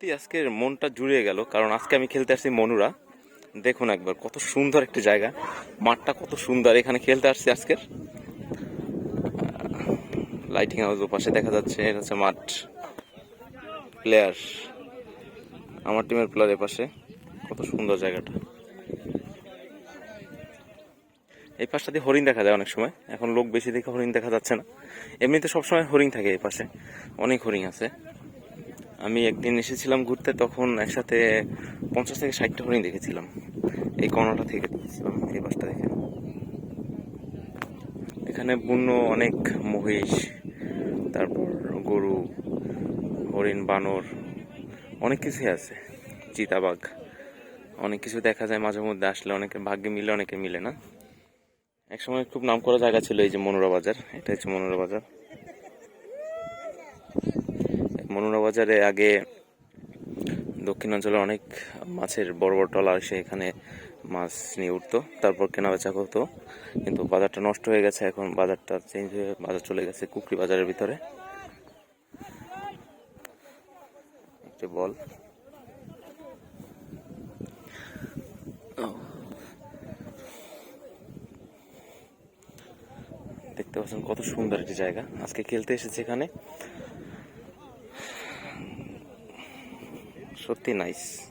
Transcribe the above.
সত্যি আজকের মনটা জুড়িয়ে গেল, কারণ আজকে আমি খেলতে আসছি মনুরা। দেখুন একবার, কত সুন্দর একটি জায়গা। মাঠটা কত সুন্দর, এখানে খেলতে আসছি আজকের। লাইটিং হাউস পাশে দেখা যাচ্ছে, এটা হচ্ছে মাঠ প্লেয়ার আমার টিমের প্লেয়ার পাশে কত সুন্দর জায়গাটা। এই পাশটা দিয়ে হরিণ দেখা যায় অনেক সময়। এখন লোক বেশি দেখে হরিণ দেখা যাচ্ছে না। এমনিতে সবসময় হরিণ থাকে এই পাশে। অনেক হরিণ আছে। আমি একদিন এসেছিলাম ঘুরতে, তখন একসাথে পঞ্চাশ থেকে ষাটটা হরিণ দেখেছিলাম। এই কর্ণটা থেকে দেখেছিলাম, এই পাশটা দেখে এখানে বুনো অনেক মহিষ, তারপর গরু, হরিণ, বানর, অনেক কিছুই আছে। চিতাবাঘ, অনেক কিছু দেখা যায় মাঝে মধ্যে, আসলে অনেকে ভাগ্যে মিলে, অনেকে মিলে না। একসময় খুব নাম করা জায়গা ছিল এই যে মনোরা বাজার, এটা হচ্ছে মনোরা বাজার। মনোরা বাজারে আগে দক্ষিণাঞ্চলে অনেক মাছের বড় বড় ট্রলার এসে এখানে মাছ নিয়ে উঠতো, তারপর কেনা বেচা করতো। কিন্তু বাজারটা নষ্ট হয়ে গেছে, এখন বাজারটা চেঞ্জ হয়ে, বাজার চলে গেছে কুকরি বাজারের ভিতরে। বল। দেখতে পাচ্ছেন কত সুন্দর একটি জায়গা। আজকে খেলতে এসেছে এখানে। সত্যি নাইস